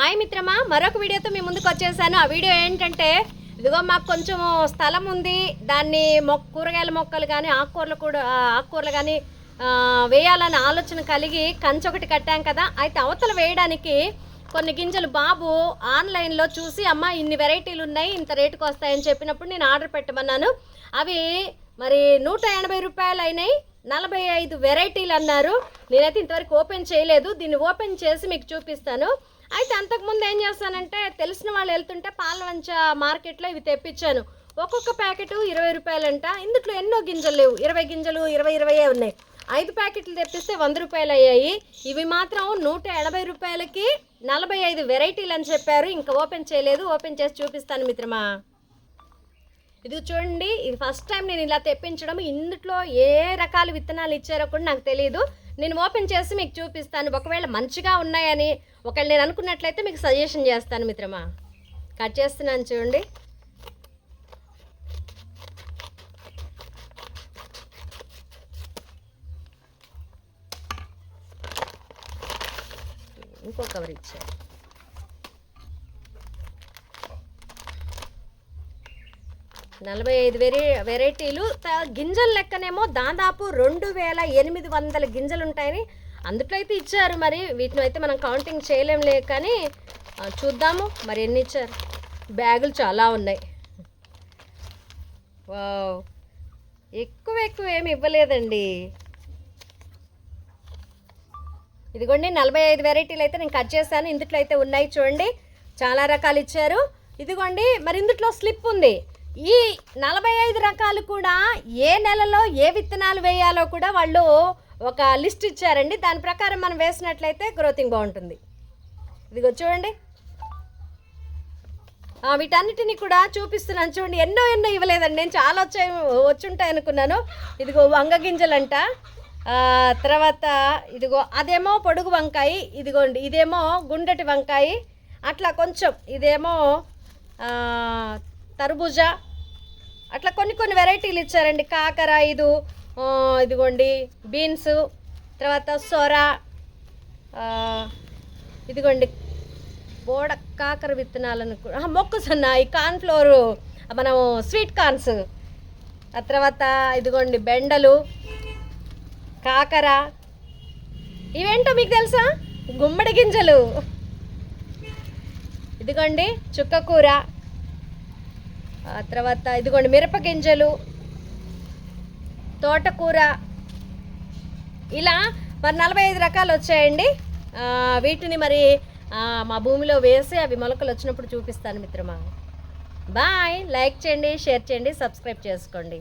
Hi మిత్రమా మరొక వీడియోతో మీ ముందుకు వచ్చేసాను. ఆ వీడియో ఏంటంటే ఇదిగో మాకు కొంచెం స్థలం ఉంది. దాన్ని మొక్క కూరగాయల మొక్కలు కానీ ఆకుకూరలు కూడా ఆకుకూరలు కానీ వేయాలని ఆలోచన కలిగి కంచె ఒకటి కట్టాం కదా. అయితే అవతల వేయడానికి కొన్ని గింజలు బాబు ఆన్లైన్లో చూసి అమ్మ ఇన్ని వెరైటీలు ఉన్నాయి ఇంత రేటుకి వస్తాయని చెప్పినప్పుడు నేను ఆర్డర్ పెట్టమన్నాను. అవి మరి నూట ఎనభై రూపాయలు అయినాయి నలభై ఐదు వెరైటీలు అన్నారు. నేనైతే ఇంతవరకు ఓపెన్ చేయలేదు. దీన్ని ఓపెన్ చేసి మీకు చూపిస్తాను. అయితే అంతకుముందు ఏం చేస్తానంటే తెలిసిన వాళ్ళు వెళ్తుంటే పాలవంచ మార్కెట్లో ఇవి తెప్పించాను. ఒక్కొక్క ప్యాకెట్ ఇరవై రూపాయలంట. ఇందులో ఎన్నో గింజలు లేవు. ఇరవై గింజలు ఇరవై ఇరవై ఉన్నాయి. ఐదు ప్యాకెట్లు తెప్పిస్తే వంద రూపాయలు అయ్యాయి. ఇవి మాత్రం నూట ఎనభై రూపాయలకి నలభై ఐదు వెరైటీలు అని చెప్పారు. ఇంకా ఓపెన్ చేయలేదు. ఓపెన్ చేసి చూపిస్తాను మిత్రమా. ఇది చూడండి ఇది ఫస్ట్ టైం నేను ఇలా తెప్పించడం. ఇందులో ఏ రకాల విత్తనాలు ఇచ్చారో కూడా నాకు తెలియదు నేను ఓపెన్ చేసి మీకు చూపిస్తాను. ఒకవేళ మంచిగా ఉన్నాయని ఒకవేళ నేను అనుకున్నట్లయితే మీకు సజెషన్ చేస్తాను మిత్రమా. కట్ చేస్తున్నాను చూడండి. ఇంకో కవర్ ఇచ్చారు? నలభై ఐదు వెరై వెరైటీలు. గింజల లెక్కనేమో దాదాపు రెండు వేల ఎనిమిది వందల గింజలు ఉంటాయని అందుట్లో అయితే ఇచ్చారు మరి. వీటిని అయితే మనం కౌంటింగ్ చేయలేంలే కానీ చూద్దాము మరి ఎన్ని ఇచ్చారు. బ్యాగులు చాలా ఉన్నాయి. వావ్. ఎక్కువ ఎక్కువ ఏమి ఇవ్వలేదండి. ఇదిగోండి నలభై ఐదు వెరైటీలు అయితే నేను కట్ చేశాను. ఇందుట్లో అయితే ఉన్నాయి చూడండి. చాలా రకాలు ఇచ్చారు. ఇదిగోండి మరి ఇందుట్లో స్లిప్ ఉంది. ఈ నలభై ఐదు రకాలు కూడా ఏ నెలలో ఏ విత్తనాలు వేయాలో కూడా వాళ్ళు ఒక లిస్ట్ ఇచ్చారండి. దాని ప్రకారం మనం వేసినట్లయితే గ్రోతింగ్ బాగుంటుంది. ఇదిగో చూడండి. వీటన్నిటిని కూడా చూపిస్తున్నాను. చూడండి ఎన్నో ఎన్నో ఇవ్వలేదండి. నేను చాలా వచ్చే వచ్చుంటాయి అనుకున్నాను. ఇదిగో వంగ గింజలంట తర్వాత ఇదిగో అదేమో పొడుగు వంకాయ ఇదిగోండి ఇదేమో గుండెటి వంకాయ అట్లా కొంచెం ఇదేమో తర్బూజా. అట్లా కొన్ని కొన్ని వెరైటీలు ఇచ్చారండి. కాకర ఇది ఇదిగోండి బీన్స్ తర్వాత సొర ఇదిగోండి బోడ కాకర విత్తనాలను కూ- ఆహా, ఈ కార్న్ఫ్లోరు మనం స్వీట్ కార్న్స్. ఆ తర్వాత ఇదిగోండి బెండలు కాకర. ఇవేంటో మీకు తెలుసా? గుమ్మడి గింజలు. ఇదిగోండి చుక్కకూర కూర. తర్వాత ఇదిగోండి మిరప గింజలు తోటకూర. ఇలా మరి నలభై ఐదు రకాలు వచ్చాయండి. వీటిని మరి మా భూమిలో వేసి అవి మొలకలు వచ్చినప్పుడు చూపిస్తాను మిత్రమా. బాయ్. లైక్ చేయండి షేర్ చేయండి సబ్స్క్రైబ్ చేసుకోండి.